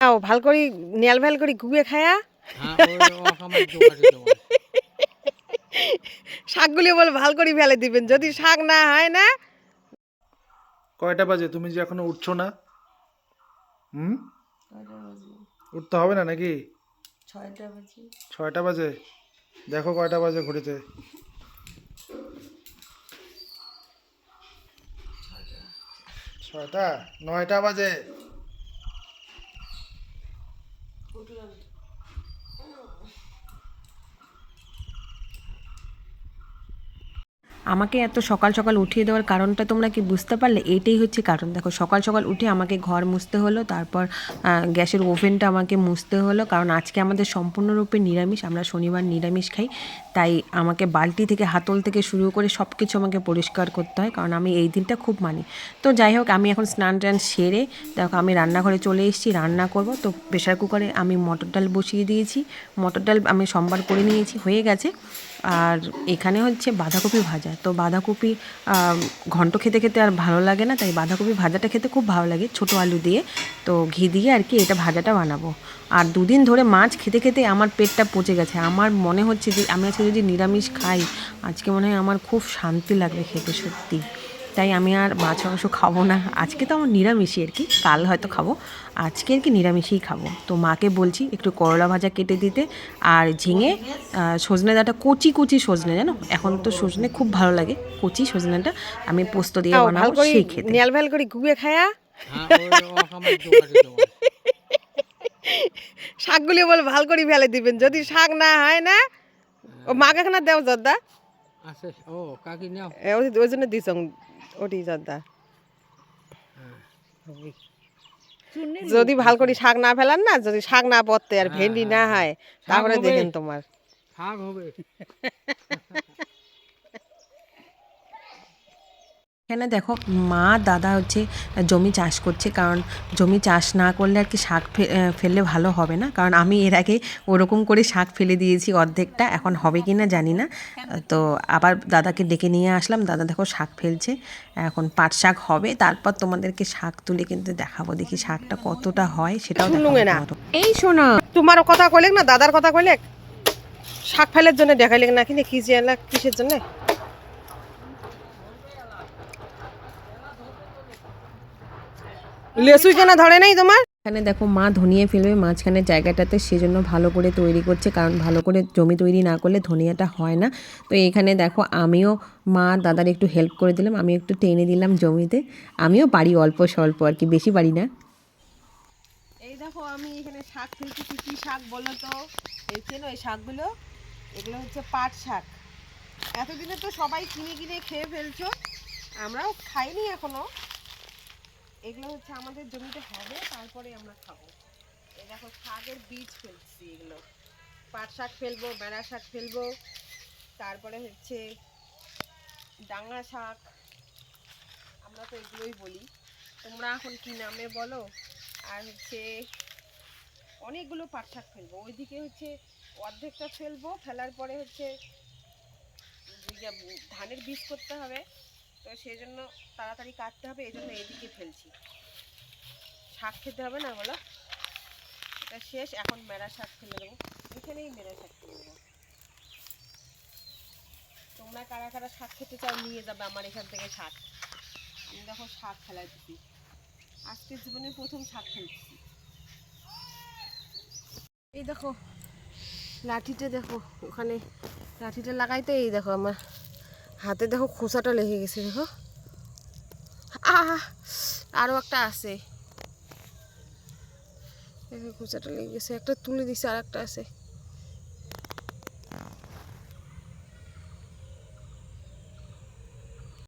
আও ভালো করে নেল ভেল করে গুয়ে খায়া। হ্যাঁ শাকগুলি বলে ভালো করে ফেলে দিবেন যদি শাক না হয় না। কয়টা বাজে? তুমি যে এখনও উঠছো না। হুম? উঠতে হবে না নাকি? ছয়টা বাজে। দেখো কয়টা বাজে ঘড়িতে। ছয়টা? নয়টা বাজে? আমাকে এত সকাল সকাল উঠিয়ে দেওয়ার কারণটা তোমরা কি বুঝতে পারলে? এটাই হচ্ছে কারণ। দেখো, সকাল সকাল উঠে আমাকে ঘর মুছতে হলো, তারপর গ্যাসের ওভেনটা আমাকে মুছতে হলো, কারণ আজকে আমাদের সম্পূর্ণরূপে নিরামিষ, আমরা শনিবার নিরামিষ খাই, তাই আমাকে বালতি থেকে, হাতল থেকে শুরু করে সব কিছু আমাকে পরিষ্কার করতে হয়, কারণ আমি এই দিনটা খুব মানি। তো যাই হোক, আমি এখন স্নান টান সেরে, দেখো, আমি রান্নাঘরে চলে এসেছি, রান্না করব। তো প্রেশার কুকারে আমি মটর ডাল বসিয়ে দিয়েছি, মটর ডাল আমি সোমবার করে নিয়েছি, হয়ে গেছে। আর এখানে হচ্ছে বাঁধাকপি ভাজা। তো বাঁধাকপি ঘন্ট খেতে খেতে আর ভালো লাগে না, তাই বাঁধাকপি ভাজাটা খেতে খুব ভালো লাগে ছোট আলু দিয়ে। তো ঘি দিয়ে আর কি এটা ভাজাটা বানাবো। আর দুদিন ধরে মাছ খেতে খেতে আমার পেটটা পচে গেছে। আমার মনে হচ্ছে যে, আমি আজকে যদি নিরামিষ খাই, আজকে মনে হয় আমার খুব শান্তি লাগবে খেতে সত্যি। তাই আমি আর মাছ মাংস খাব না। আজকে তো আমার নিরামিষই আর কি কাল হয়তো খাব। আজকে আর কি নিরামিষই খাব। তো মাকে বলছি একটু করলা ভাজা কেটে দিতে আর ঝিঙে সজনে ডাঁটা কচি কচি সজনে জানো? এখন তো সজনে খুব ভালো লাগে কচি সজনেটা আমি পোস্ত দিয়ে বানাবো করে সেই খেতে। নেল ভেল করে গুয়ে খায়া। হ্যাঁ শাকগুলি বল ভালো করে ফেলে দিবেন যদি শাক না হয় না ও মাকে খানা দেও জর্দা। আছে ও কাকি নাও। ওই জন্য দিস ওটি জর্দা যদি ভালো করে শাক না ফেলান না যদি শাক না পড়তে আর ভেন্ডি না হয় তারপরে দেখেন তোমার। শাক হবে। এখানে দেখো মা দাদা হচ্ছে জমি চাষ করছে। কারণ জমি চাষ না করলে আর কি শাক ফেললে ভালো হবে না। কারণ আমি এর আগে ওরকম করে শাক ফেলে দিয়েছি অর্ধেকটা এখন হবে কি না জানি না। তো আবার দাদাকে ডেকে নিয়ে আসলাম। দাদা দেখো শাক ফেলছে এখন পাট শাক হবে। তারপর তোমাদেরকে শাক তুলে কিন্তু দেখাবো। দেখি শাকটা কতটা হয় সেটাও না। এই শোনো। তোমারও কথা কইলেক না দাদার কথা কইলেক? শাক ফেলের জন্য দেখাইলেক না কিনে কি জানলা কিসের জন্য? লেসুই কেনা ধরে নাই তোমার? এখানে দেখো মা ধনিয়া ফেলবে মাঝখানের জায়গাটাতে সেজন্য ভালো করে তৈরি করছে কারণ ভালো করে জমি তৈরি না করলে ধনিয়াটা হয় না। তো এখানে দেখো আমিও মা দাদার একটু হেল্প করে দিলাম আমি একটু টেনে দিলাম জমিতে। আমিও বাড়ি অল্প স্বল্প আর কি বেশি বাড়ি না। এই দেখো আমি এখানে শাক ফেলছি কি কি শাক বলো তো? এই চেনো এই শাকগুলো? এগুলো হচ্ছে পাট শাক। এতদিনে তো সবাই কিনে কিনে খেয়ে ফেলছো আমরাও খাইনি এখনও। এগুলো হচ্ছে আমাদের জমিতে হবে, তারপরে আমরা খাব। এই দেখো, শাকের বীজ ফেলছি এগুলো। পাট শাক ফেলব, বেড়া শাক ফেলব, তারপরে হচ্ছে ডাঙা শাক। আমরা তো এগুলোই বলি। তোমরা এখন কি নামে বলো? আর হচ্ছে অনেকগুলো পাট শাক ফেলব। ওইদিকে হচ্ছে অর্ধেকটা ফেলব, ফেলার পরে হচ্ছে ধানের বীজ করতে হবে। তো সেই জন্য তাড়াতাড়ি কাটতে হবে এই জন্য এদিকে ফেলছি। শাক খেতে হবে না বলো? এটা শেষ, এখন মেরা শাক ফেলে দেবো। এখানেই মেরা শাক ফেলে দেবো। তোমরা কারা কারা শাক খেতে চাও নিয়ে যাবে আমার এখান থেকে শাক। আমি দেখো শাক ফেলাই দিচ্ছি আজকে জীবনে প্রথম শাক ফেলছি। এই দেখো, লাঠিটা দেখো, ওখানে লাঠিটা লাগাইতে এই দেখো আমার। হাতে দেখো খোসাটা লেগে গেছে, দেখো। আহ আরও একটা আছে। খোসাটা লেগে গেছে, একটা তুলে দিছে আর একটা আছে।